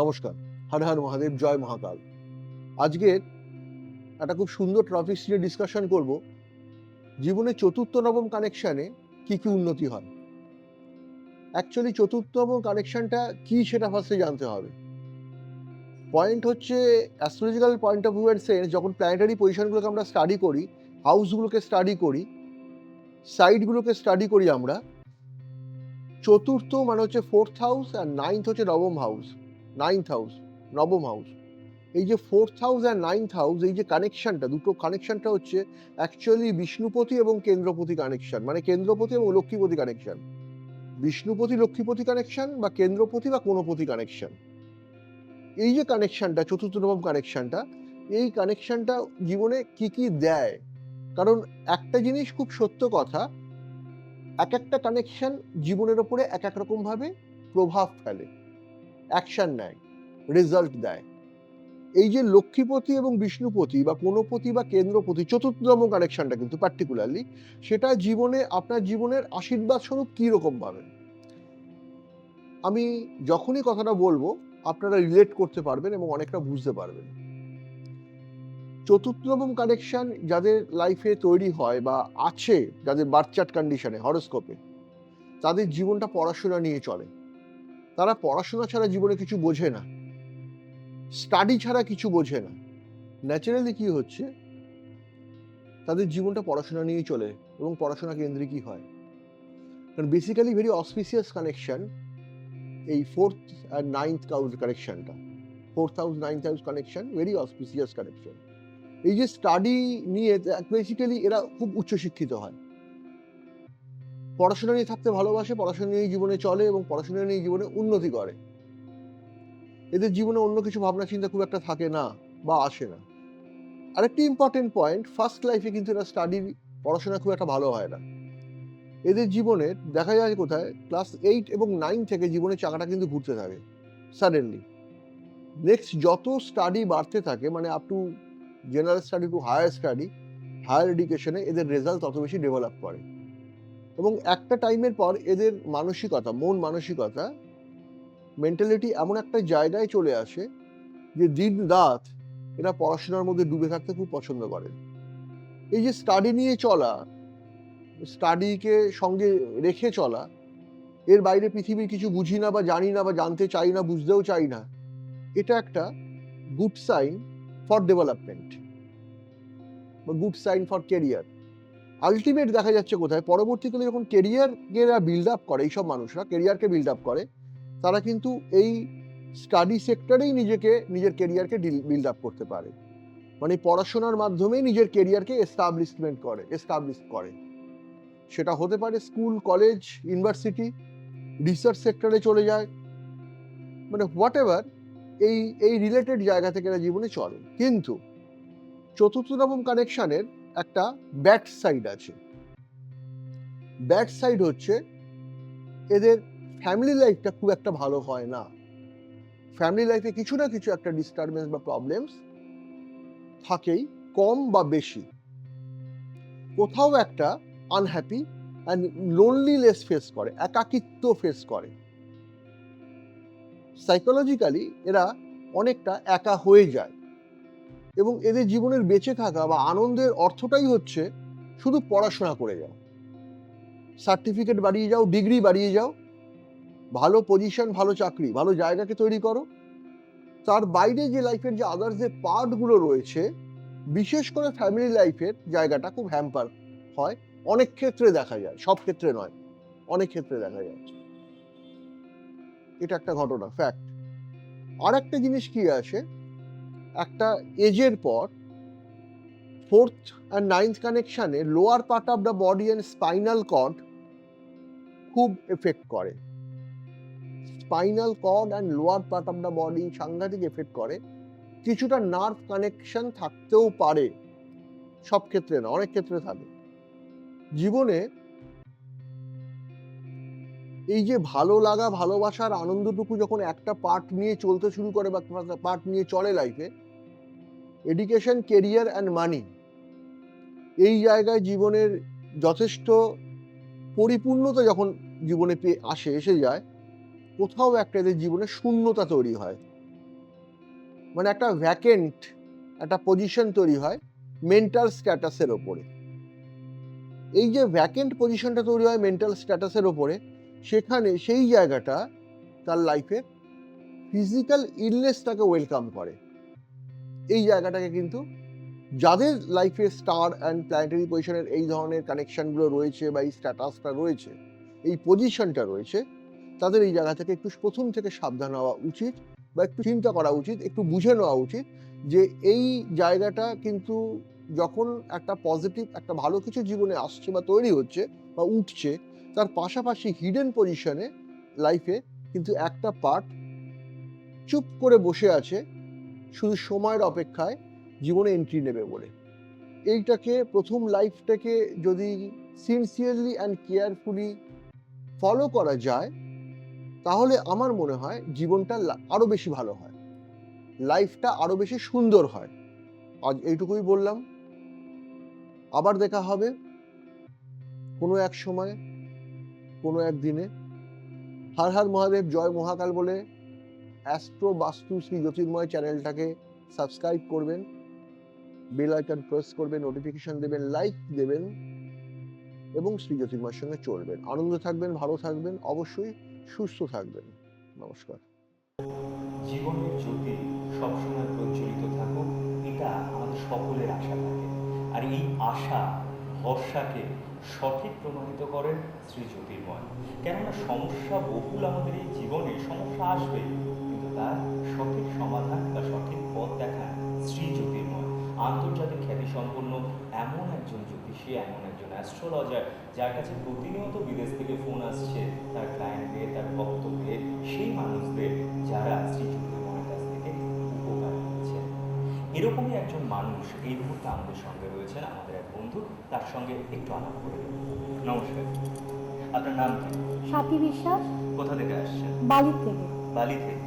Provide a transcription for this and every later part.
নমস্কার, হর হর মহাদেব, জয় মহাকাল। আজকের একটা খুব সুন্দর টপিক নিয়ে ডিসকাশন করব। জীবনে চতুর্থ নবম কানেকশানে কি কি উন্নতি হয়? অ্যাকচুয়ালি চতুর্থ নবম কানেকশানটা কি সেটা ফার্স্টে জানতে হবে। পয়েন্ট হচ্ছে astrological point of view sense যখন প্ল্যানেটারি পজিশনগুলোকে আমরা স্টাডি করি হাউসগুলোকে স্টাডি করি সাইডগুলোকে স্টাডি করি আমরা, চতুর্থ মানে হচ্ছে ফোর্থ হাউস আর নাইন্থ হচ্ছে নবম হাউস নাইন্থ হাউস নবম হাউস এই যে fourth house and ninth house এই যে কানেকশনটা দুটো কানেকশনটা হচ্ছে অ্যাকচুয়ালি বিষ্ণুপতি এবং কেন্দ্রপতি কানেকশন মানে কেন্দ্রপতি এবং লক্ষ্মীপতি কানেকশন বিষ্ণুপতি, লক্ষ্মীপতি কানেকশন বা কেন্দ্রপতি বা কোনপতি কানেকশন এই যে কানেকশনটা চতুর্থ নবম কানেকশনটা এই কানেকশনটা জীবনে কি কি দেয়? কারণ একটা জিনিস খুব সত্য কথা, এক একটা কানেকশন জীবনের ওপরে এক এক রকমভাবে প্রভাব ফেলে। অ্যাকশন নেয় রেজাল্ট দেয়। এই যে লক্ষ্মীপতি এবং বিষ্ণুপতি বা কোনোপতি বা কেন্দ্রপতি চতুর্থতম কানেকশনটা কিন্তু পার্টিকুলারলি সেটা জীবনে আপনার জীবনের আশীর্বাদ স্বরূপ কী রকম পাবেন? আমি যখনই কথাটা বলব, আপনারা রিলেট করতে পারবেন এবং অনেকটা বুঝতে পারবেন। চতুর্থতম কানেকশন যাদের লাইফে তৈরি হয় বা আছে, যাদের বার্থচার্ট কন্ডিশনে হরস্কোপে তাদের জীবনটা পড়াশোনা নিয়ে চলে। তারা পড়াশোনা ছাড়া জীবনে কিছু বোঝে না। স্টাডি ছাড়া কিছু বোঝে না। ন্যাচারালি কি হচ্ছে? তাদের জীবনটা পড়াশোনা নিয়েই চলে এবং পড়াশোনা কেন্দ্রিকই হয়। কারণ বেসিক্যালি ভেরি অসপিসিয়াস কানেকশন এই ফোর্থ আর নাইন্থ হাউস কানেকশনটা fourth house ninth house connection very auspicious connection এই যে স্টাডি নিয়ে বেসিক্যালি এরা খুব উচ্চশিক্ষিত হয়। পড়াশোনা নিয়ে থাকতে ভালোবাসে, পড়াশোনা নিয়ে জীবনে চলে এবং পড়াশোনা নিয়ে জীবনে উন্নতি করে। এদের জীবনে অন্য কিছু ভাবনা চিন্তা খুব একটা থাকে না বা আসে না। আরেকটি ইম্পর্টেন্ট পয়েন্ট ফার্স্ট লাইফে কিন্তু এরা স্টাডি পড়াশোনা খুব একটা ভালো হয় না। এদের জীবনে দেখা যায় কোথায় ক্লাস এইট এবং নাইন থেকে জীবনে চাকাটা কিন্তু ঘুরতে থাকে সাডেনলি নেক্সট যত স্টাডি বাড়তে থাকে মানে up to general study to higher study higher এডুকেশনে এদের রেজাল্ট তত বেশি ডেভেলপ করে। এবং একটা টাইমের পর এদের মানসিকতা, মন মানসিকতা মেন্টালিটি এমন একটা জায়গায় চলে আসে যে দিন রাত এরা পড়াশোনার মধ্যে ডুবে থাকতে খুব পছন্দ করে। এই যে স্টাডি নিয়ে চলা স্টাডিকে সঙ্গে রেখে চলা, এর বাইরে পৃথিবীর কিছু বুঝি না বা জানি না বা জানতে চাই না, বুঝতেও চাই না, এটা একটা গুড সাইন ফর ডেভেলপমেন্ট বা good sign for career ultimate দেখা যাচ্ছে কোথায়? পরবর্তীকালে যখন কেরিয়ারকে বিল্ড আপ করে, এইসব মানুষরা কেরিয়ারকে বিল্ড আপ করে, তারা কিন্তু এই স্টাডি সেক্টরেই নিজেকে, নিজের কেরিয়ারকে বিল্ড আপ করতে পারে। মানে পড়াশোনার মাধ্যমেই নিজের কেরিয়ারকে এস্টাবলিশমেন্ট করে এস্টাবলিশ করে। সেটা হতে পারে স্কুল কলেজ ইউনিভার্সিটি রিসার্চ সেক্টরে চলে যায়। মানে হোয়াট এভার এই এই রিলেটেড জায়গা থেকে এরা জীবনে চলে। কিন্তু চতুর্থ নবম কানেকশনের একটা ব্যাড সাইড আছে। ব্যাড সাইড হচ্ছে এদের ফ্যামিলি লাইফটা খুব একটা ভালো হয় না। ফ্যামিলি লাইফে কিছু না কিছু একটা ডিস্টারবেন্স বা প্রবলেমস থাকেই, কম বা বেশি। কোথাও একটা আনহ্যাপি অ্যান্ড লোনলিনেস ফেস করে, একাকিত্ব ফেস করে। সাইকোলজিক্যালি এরা অনেকটা একা হয়ে যায়। এবং এদের জীবনের বেঁচে থাকা বা আনন্দের অর্থটাই হচ্ছে শুধু পড়াশোনা করে যাও। সার্টিফিকেট বাড়িয়ে যাও, ডিগ্রি বাড়িয়ে যাও, ভালো পজিশন ভালো চাকরি, ভালো জায়গাকে তৈরি করো। তার বাইরে যে লাইফের যে আদার্স যে পার্টগুলো রয়েছে, বিশেষ করে ফ্যামিলি লাইফের জায়গাটা খুব হ্যাম্পার হয়। অনেক ক্ষেত্রে দেখা যায়, সব ক্ষেত্রে নয়, অনেক ক্ষেত্রে দেখা যায়। এটা একটা ঘটনা ফ্যাক্ট আর একটা জিনিস কি আছে? এজের পর fourth and ninth কানেকশানে lower part of the body and spinal cord খুব এফেক্ট করে। Spinal cord and lower part of the body সাংঘাতিক এফেক্ট করে। কিছুটা নার্ভ কানেকশন থাকতেও পারে, সব ক্ষেত্রে না, অনেক ক্ষেত্রে থাকে। জীবনে এই যে ভালো লাগা, ভালোবাসার আনন্দটুকু যখন একটা পার্ট নিয়ে চলতে শুরু করে বা পার্ট নিয়ে চলে লাইফে এডুকেশন কেরিয়ার অ্যান্ড মানি এই জায়গায় জীবনের যথেষ্ট পরিপূর্ণতা যখন জীবনে পেয়ে আসে, এসে যায়, কোথাও একটা এদের জীবনে শূন্যতা তৈরি হয়। মানে একটা ভ্যাকেন্ট একটা পজিশন তৈরি হয় মেন্টাল স্ট্যাটাসের ওপরে। এই যে ভ্যাকেন্ট পজিশনটা তৈরি হয় মেন্টাল স্ট্যাটাসের ওপরে, সেখানে সেই জায়গাটা তার লাইফে ফিজিক্যাল ইলনেসটাকে ওয়েলকাম করে। এই জায়গাটাকে কিন্তু যাদের লাইফে স্টার অ্যান্ড প্ল্যানেটারি পজিশনের এই ধরনের কানেকশনগুলো রয়েছে বা এই স্ট্যাটাসটা রয়েছে, এই পজিশনটা রয়েছে, তাদের এই জায়গা থেকে একটু প্রথম থেকে সাবধান হওয়া উচিত বা একটু চিন্তা করা উচিত, একটু বুঝে নেওয়া উচিত যে এই জায়গাটা কিন্তু যখন একটা পজিটিভ একটা ভালো কিছু জীবনে আসছে বা তৈরি হচ্ছে বা উঠছে, তার পাশাপাশি হিডেন পজিশনে লাইফে কিন্তু একটা পার্ট চুপ করে বসে আছে শুধু সময়ের অপেক্ষায় জীবনে এন্ট্রি নেবে বলে। এইটাকে প্রথম লাইফটাকে যদি সিনসিয়ারলি অ্যান্ড কেয়ারফুলি ফলো করা যায়, তাহলে আমার মনে হয় জীবনটা আরও বেশি ভালো হয়। লাইফটা আরও বেশি সুন্দর হয়। আজ এইটুকুই বললাম। আবার দেখা হবে কোনো এক সময়, কোনো এক দিনে। হার হার মহাদেব, জয় মহাকাল বলে অ্যাস্ট্রো বাস্তু শ্রী জ্যোতির্ময় চ্যানেলটাকে সাবস্ক্রাইব করবেন, বেল আইকন প্রেস করবেন নোটিফিকেশন দেবেন লাইক দেবেন, এবং শ্রী জ্যোতির্ময়ের সঙ্গে চলবেন। আনন্দ থাকবেন, ভালো থাকবেন, অবশ্যই সুস্থ থাকবেন। নমস্কার। জীবনের জ্যোতি সবসময় প্রজ্বলিত থাকুক, এটা আমাদের সকলের আশা থাকে। আর এই আশা, ভরসাকে সঠিক প্রমাণিত করেন শ্রী জ্যোতির্ময়। কেননা সমস্যা বহুল আমাদের এই জীবনে, সমস্যা আসবে। তার সঠিক সমাধান বা সঠিক পথ দেখান শ্রী জ্যোতির্ময় আন্তর্জাতিক খ্যাতিসম্পন্ন এমন একজন জ্যোতিষী এমন একজন অ্যাস্ট্রোলজার যার কাছে প্রতিনিয়ত বিদেশ থেকে ফোন আসছে তার ক্লায়েন্টদের তার ভক্তদের সেই মানুষদের যারা শ্রী জ্যোতির্ময়ের কাছ থেকে উপকার নিচ্ছেন এরকমই একজন মানুষ এই মুহূর্তে আমাদের সঙ্গে রয়েছেন আমাদের এক বন্ধু তার সঙ্গে একটু আলাপ করে। নমস্কার। আপনার নাম কি? সাথী বিশ্বাস। কোথা থেকে আসছেন? বালির থেকে। বালি থেকে।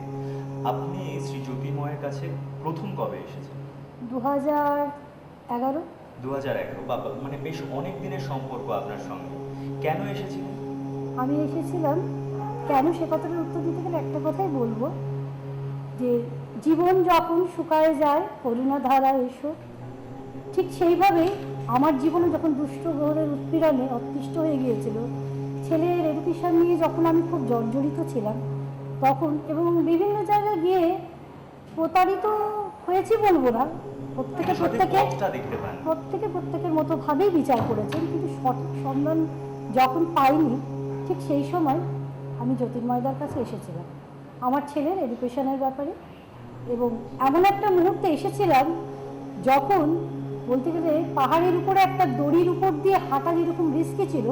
আপনি শ্রী জ্যোতির্ময়ের কাছে প্রথম কবে এসেছেন? দু হাজার এগারো। দু হাজার এগারো বাবা মানে বেশ অনেক দিনের সম্পর্ক আপনার সঙ্গে। কেন এসেছিলেন? আমি এসেছিলাম কেন সে কথাটার উত্তর দিতে গেলে একটা কথাই বলব যে জীবন যখন শুকায় যায় করুণা ধারা এসো। ঠিক সেইভাবেই আমার জীবনে যখন দুষ্ট গ্রহের উৎপীড়নে অতিষ্ঠ হয়ে গিয়েছিল ছেলের এডুকেশন নিয়ে যখন আমি খুব জর্জরিত ছিলাম তখন এবং বিভিন্ন জায়গায় গিয়ে প্রতারিত হয়েছি বলব না। প্রত্যেকে প্রত্যেকে প্রত্যেকে প্রত্যেকের মতো ভাবেই বিচার করেছেন কিন্তু সঠিক সন্ধান যখন পাইনি ঠিক সেই সময় আমি জ্যোতির্ময়দার কাছে এসেছিলাম। আমার ছেলের এডুকেশনের ব্যাপারে এবং এমন একটা মুহূর্তে এসেছিলাম যখন বলতে গেলে পাহাড়ের উপরে একটা দড়ির উপর দিয়ে হাঁটা যেরকম রিস্কি ছিল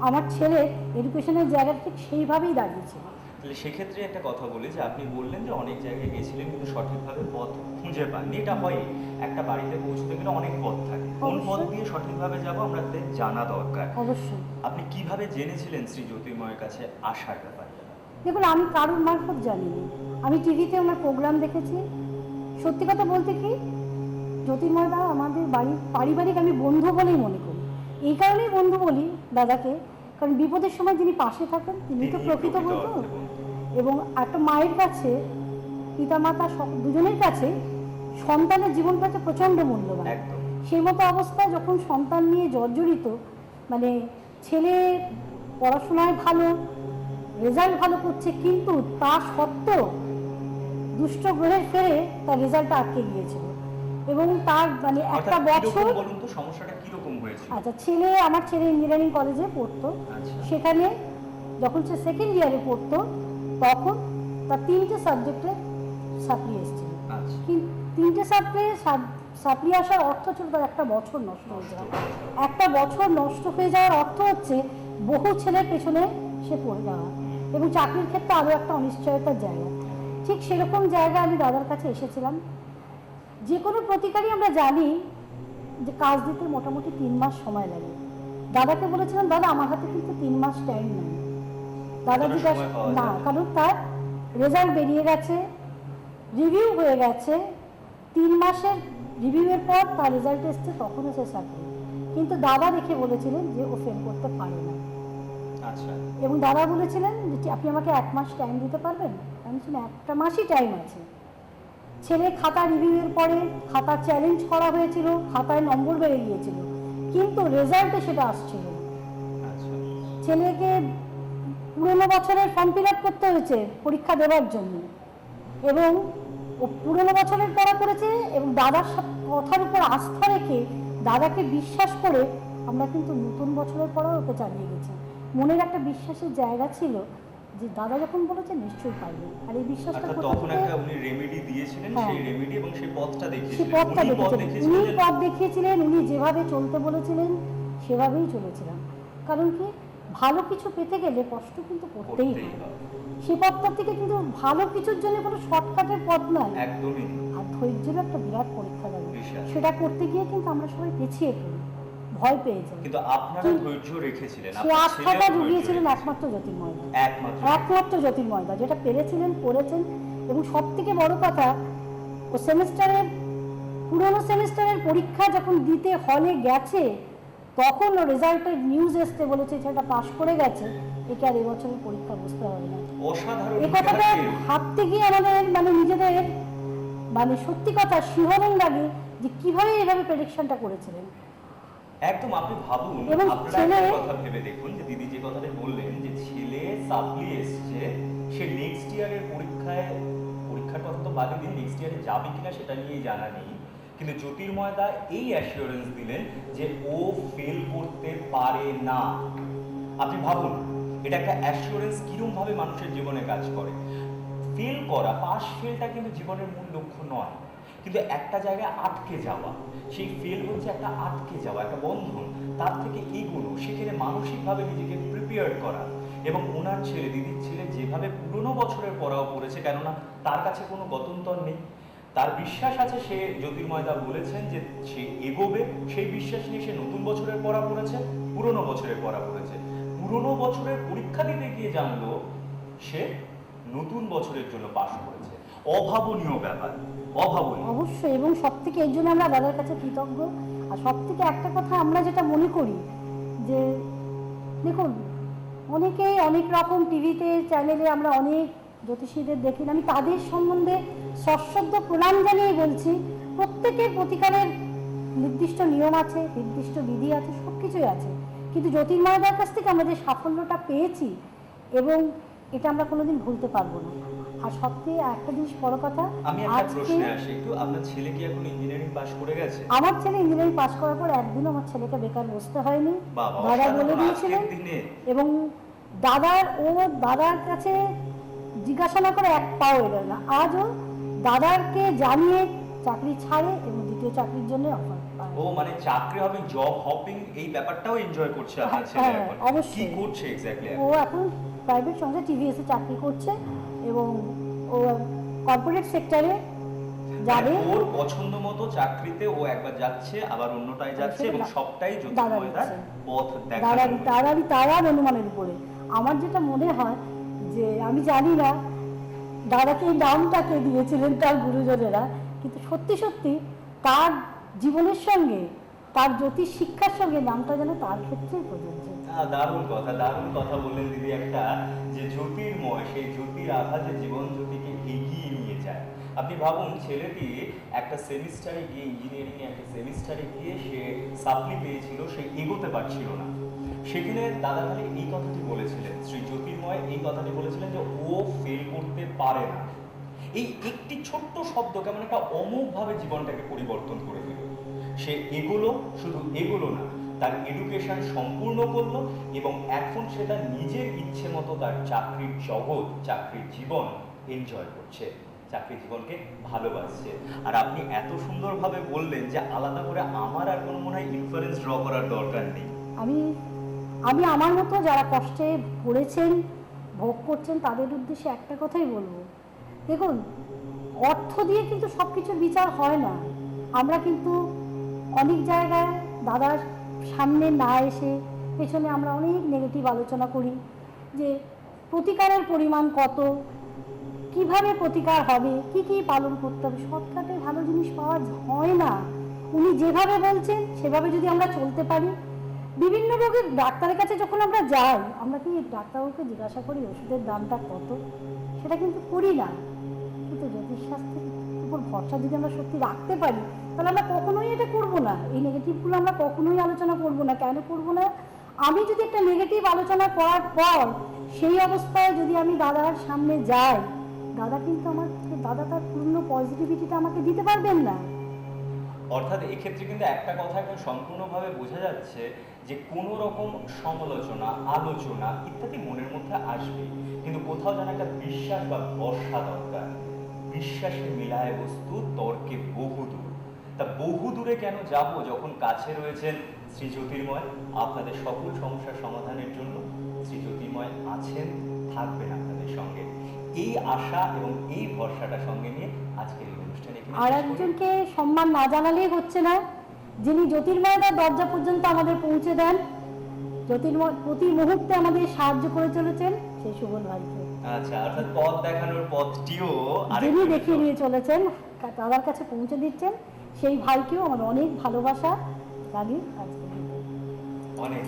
আমার ছেলের এডুকেশনের জায়গা ঠিক সেইভাবেই দাঁড়িয়েছিল তাহলে সেক্ষেত্রে একটা কথা বলি যে আপনি বললেন যে অনেক জায়গায় গেছিলেন কিন্তু সঠিকভাবে পথ খুঁজে পাননি। এটা হয় একটা বাড়িতে পৌঁছতে গেলে অনেক পথ থাকে। কোন পথ দিয়ে সঠিকভাবে যাব আমাদের জানা দরকার। অবশ্যই। আপনি কীভাবে জেনেছিলেন শ্রী জ্যোতির্ময়ের কাছে আসার ব্যাপারে দেখুন আমি কারোর মারফত জানিনি। আমি টিভিতে ওনার প্রোগ্রাম দেখেছি। সত্যি কথা বলতে কি জ্যোতির্ময় দা আমাদের বাড়ির পারিবারিক আমি বন্ধু বলেই মনে করি। এই কারণেই বন্ধু বলি দাদাকে কারণ বিপদের সময় যিনি পাশে থাকেন তিনি তো প্রকৃত বন্ধু। এবং একটা মায়ের কাছে পিতামাতা সব- দুজনের কাছে সন্তানের জীবনটা হচ্ছে প্রচণ্ড মূল্যবান। সেই মতো অবস্থায় যখন সন্তান নিয়ে জর্জরিত মানে ছেলে পড়াশোনায় ভালো রেজাল্ট ভালো করছে কিন্তু তা সত্ত্বেও দুষ্ট গ্রহের ফেরে তার রেজাল্টটা আটকে গিয়েছিল। এবং তার মানে একটা বছর বলুন তো সমস্যাটা কীরকম হয়েছিল আচ্ছা ছেলে আমার ছেলে ইঞ্জিনিয়ারিং কলেজে পড়তো। আচ্ছা। সেখানে যখন সে সেকেন্ড ইয়ারে পড়তো তখন তার তিনটে সাবজেক্টে সাপ্লি এসেছিল। আচ্ছা। কিন্তু তিনটে সাপ্লি সাপ্লি আসার অর্থ ছিল তার একটা বছর নষ্ট হয়ে যাওয়া। একটা বছর নষ্ট হয়ে যাওয়ার অর্থ হচ্ছে বহু ছেলের পেছনে সে পড়ে যাওয়া। এবং চাকরির ক্ষেত্রে আরও একটা অনিশ্চয়তার জায়গা। ঠিক সেরকম জায়গা আমি দাদার কাছে এসেছিলাম। যে কোনো প্রতিকারই আমরা জানি যে কাজ দিতে মোটামুটি তিন মাস সময় লাগে। দাদাকে বলেছিলাম দাদা আমার হাতে কিন্তু তিন মাস টাইম নেই। দাদা জিজ্ঞাসা না কারণ তার রেজাল্ট বেরিয়ে গেছে রিভিউ হয়ে গেছে। তিন মাসের রিভিউয়ের পর তার রেজাল্ট এসছে তখনও সে চাকরি। কিন্তু দাদা দেখে বলেছিলেন যে ও ফেল করতে পারে না। আচ্ছা। এবং দাদা বলেছিলেন যে "ঠিক, আপনি আমাকে এক মাস টাইম দিতে পারবেন? আমি বলছিলাম একটা মাসই টাইম আছে। ছেলে খাতা রিভিউয়ের পরে খাতা চ্যালেঞ্জ করা হয়েছিল খাতায় নম্বর বেড়ে গিয়েছিল কিন্তু রেজাল্টে সেটা আসছিল আচ্ছা। ছেলেকে পুরোনো বছরের ফর্ম ফিল আপ করতে হয়েছে পরীক্ষা দেওয়ার জন্য এবং ও পুরোনো বছরের পড়া করেছে এবং দাদার কথার উপর আস্থা রেখে দাদাকে বিশ্বাস করে আমরা কিন্তু নতুন বছরের পড়াও ওকে চালিয়ে গেছি। মনের একটা বিশ্বাসের জায়গা ছিল যে দাদা যখন বলেছে নিশ্চয়ই পারবে। আর এই বিশ্বাসটা তখন একটা উনি রেমেডি দিয়েছিলেন হ্যাঁ। সেই রেমেডি এবং সেই পথটা দেখিয়েছিলেন। পথটা উনি পথ দেখেছিলেন দেখিয়েছিলেন উনি পথ দেখিয়েছিলেন উনি যেভাবে চলতে বলেছিলেন সেভাবেই চলেছিলাম। কারণ কি? ভালো কিছু পেতে গেলে কষ্ট কিন্তু করতেই হয়। সে পথটা থেকে কিন্তু ভালো কিছুর জন্য কোনো শর্টকাটের পথ নয়। একদমই। আর ধৈর্যের একটা বিরাট পরীক্ষা লাগে সেটা করতে গিয়ে কিন্তু আমরা সবাই পিছিয়ে পড়ি। ভয় পেয়ে কিন্তু আপনারা ধৈর্য রেখেছিলেন আস্থাটা জুগিয়েছিলেন একমাত্র জ্যোতির্ময়। একমাত্র জ্যোতির্ময়। দা যেটা পেরেছিলেন করেছেন। এবং সব থেকে বড় কথা ও সেমিস্টারের পুরোনো সেমিস্টারের পরীক্ষা যখন দিতে হলে গেছে তখন ও রেজাল্টের নিউজ এসতে বলেছে সেটা পাশ করে গেছে। একে আর এবছরের পরীক্ষা বসতে হবে না। এই কথাটা ভাবতে গিয়ে আমাদের মানে নিজেদের মানে সত্যি কথা শিহরণ লাগে যে কীভাবে এভাবে প্রেডিকশনটা করেছিলেন। একদম আপনি ভাবুন আপনারা একটা কথা ভেবে দেখুন যে দিদি যে কথাটা বললেন যে ছেলে সাপ্লি এসছে সে নেক্সট ইয়ারের পরীক্ষায় পরীক্ষার কথা তো বাদে দিন নেক্সট ইয়ারে যাবে কিনা সেটা নিয়েই জানা নেই। কিন্তু জ্যোতির্ময় দা এই অ্যাসিওরেন্স দিলেন যে ও ফেল করতে পারে না। আপনি ভাবুন এটা একটা অ্যাসিওরেন্স কিরম ভাবে মানুষের জীবনে কাজ করে। ফেল করা পাস ফেলটা কিন্তু জীবনের মূল লক্ষ্য নয়। কিন্তু একটা জায়গায় আটকে যাওয়া, সেই ফেল হচ্ছে একটা আটকে যাওয়া, একটা বন্ধন, তার থেকে এগুলো সেখানে মানসিকভাবে নিজেকে প্রিপেয়ার করা এবং ওনার ছেলে, দিদির ছেলে যেভাবে পুরনো বছরের পড়াও পড়েছে কেননা তার কাছে কোনো গতন্তর নেই। তার বিশ্বাস আছে, সে জ্যোতির্ময়দা বলেছেন যে সে এগোবে, সেই বিশ্বাস নিয়ে সে নতুন বছরের পড়া পড়েছে, পুরনো বছরের পড়া পড়েছে। পুরনো বছরের পরীক্ষা দিতে গিয়ে জানলো, সে নতুন বছরের জন্য পাশ করেছে। অভাবনীয় ব্যাপার, অভাবনীয়। অবশ্যই, এবং সব থেকে এর জন্য আমরা দাদার কাছে কৃতজ্ঞ। আর সব থেকে একটা কথা আমরা যেটা মনে করি, যে দেখুন, অনেকেই অনেক রকম টিভিতে, চ্যানেলে আমরা অনেক জ্যোতিষীদের দেখি, আমি তাদের সম্বন্ধে সশ্রদ্ধ প্রণাম জানিয়ে বলছি, প্রত্যেকের প্রতিকারের নির্দিষ্ট নিয়ম আছে, নির্দিষ্ট বিধি আছে সব কিছুই আছে। কিন্তু জ্যোতির্ময়দার কাছ থেকে আমরা যে সাফল্যটা পেয়েছি, এবং এটা আমরা কোনোদিন ভুলতে পারব না। আর সবথেকে একটা জিনিস বড় কথা আমি একটা প্রশ্নে আসি একটু আপনার ছেলে কি এখন ইঞ্জিনিয়ারিং পাশ করে গেছে? আমার ছেলে ইঞ্জিনিয়ারিং পাশ করার পর একদিনও আমার ছেলেকে বেকার বসতে হয়নি। দাদা বলে দিয়েছিলেন। এবং দাদার ও দাদার কাছে জিজ্ঞাসা না করে এক পাও এলো না। আজও দাদারকে জানিয়ে চাকরি ছাড়ে এবং দ্বিতীয় চাকরির জন্য অফার ও মানে চাকরি হবে জব হপিং এই ব্যাপারটাও এনজয় করছে আপনার ছেলে হ্যাঁ, এখন। কি করছে এক্স্যাক্টলি ও এখন প্রাইভেট সংস্থায় টিভিএসে চাকরি করছে এবং ও কর্পোরেট সেক্টরে যাবে মানে ওর পছন্দ মতো চাকরিতে ও একবার যাচ্ছে আবার অন্যটায় যাচ্ছে এবং সবটাই দাদা জ্যোতির্ময়দার দিচ্ছে। পথ দেখা তারারই তারার অনুমানের উপরে। আমার যেটা মনে হয় যে আমি জানি না দাদাকে এই নামটাকে দিয়েছিলেন তার গুরুজনেরা কিন্তু সত্যি সত্যি তার জীবনের সঙ্গে, তার জ্যোতিষ শিক্ষার সঙ্গে নামটা যেন তার ক্ষেত্রেই প্রযোজ্য। দারুণ কথা দারুণ কথা বললেন দিদি একটা যে জ্যোতির্ময়, সেই জ্যোতির যে জীবন জ্যোতিকে এগিয়ে নিয়ে যায়। আপনি ভাবুন, ছেলেটি একটা সেমিস্টারে গিয়ে ইঞ্জিনিয়ারিং এ একটা সেমিস্টারে গিয়ে সে সাপ্লি পেয়েছিল, সে এগোতে পারছিল না। সেখানে দাদা খালি এই কথাটি বলেছিলেন, শ্রী জ্যোতির্ময় এই কথাটি বলেছিলেন যে ও ফেল করতে পারে না। এই একটি ছোট্ট শব্দ কেমন একটা অমোঘভাবে জীবনটাকে পরিবর্তন করে দিল। সে এগুলো, শুধু এগুলো না, তার এডুকেশন সম্পূর্ণ করল এবং এখন সে তার নিজের ইচ্ছে মতো তার চাকরির জগৎ, চাকরির জীবন এনজয় করছে। চাকরি জীবনকে ভালোবাসছে। আর আপনি এত সুন্দরভাবে বললেন যে আলাদা করে আমার আর কোনো মনে হয় ইনফারেন্স ড্র করার দরকার নেই। আমি আমি আমার মতো যারা কষ্টে পড়েছেন, ভোগ করছেন, তাদের উদ্দেশ্যে একটা কথাই বলব। দেখুন, অর্থ দিয়ে কিন্তু সব কিছুর বিচার হয় না। আমরা কিন্তু অনেক জায়গায় দাদার সামনে না এসে পেছনে আমরা অনেক নেগেটিভ আলোচনা করি যে প্রতিকারের পরিমাণ কত, কীভাবে প্রতিকার হবে, কি কি পালন করতে হবে শর্টকাটে ভালো জিনিস পাওয়া হয় না। উনি যেভাবে বলছেন, সেভাবে যদি আমরা চলতে পারি, বিভিন্ন রোগের ডাক্তারের কাছে যখন আমরা যাই, আমরা কি ডাক্তারবাবুকে জিজ্ঞাসা করি, ওষুধের দামটা কত? সেটা কিন্তু করি না। জ্যোতিষশাস্ত্রে কিন্তু উপর ভরসা যদি আমরা সত্যি রাখতে পারি, তাহলে আমরা কখনোই এটা করব না। এই নেগেটিভগুলো আমরা কখনোই আলোচনা করব না। কেন করব না? আমি যদি একটা নেগেটিভ আলোচনা করার পর সেই অবস্থায় যদি আমি দাদার সামনে যাই, দাদা কিন্তু আমার, দাদা তার পূর্ণ পজিটিভিটিটা আমাকে দিতে পারবেন না। অর্থাৎ এক্ষেত্রে কিন্তু একটা কথা এখন সম্পূর্ণভাবে বোঝা যাচ্ছে যে কোনো রকম সমালোচনা, আলোচনা ইত্যাদি মনের মধ্যে আসবে কিন্তু কোথাও যেন একটা বিশ্বাস বা ভরসা দরকার। বিশ্বাসে মিলায় বস্তু তর্কে বহুদূর তা বহু দূরে কেন যাব যখন কাছে রয়েছেন শ্রী জ্যোতির্ময়? আপনাদের সকল সমস্যার সমাধানের জন্য শ্রী জ্যোতির্ময় আছেন থাকবেন আপনাদের সঙ্গে। এই আশা এবং এই ভরসাটা সঙ্গে নিয়ে আজকের এই অনুষ্ঠানে আর একজনকে সম্মান না জানালেই হচ্ছে না। যিনি জ্যোতির্ময়দার দরজা পর্যন্ত আমাদের পৌঁছে দেন জ্যোতির্ময় প্রতি মুহূর্তে আমাদের সাহায্য করে চলেছেন সেই সুবল ভাইকে। আচ্ছা অর্থাৎ পথ দেখানোর পথটিও যিনি দেখিয়ে নিয়ে চলেছেন দাদার কাছে পৌঁছে দিচ্ছেন সেই ভাইকেও আমার অনেক ভালোবাসা লাগে অনেক।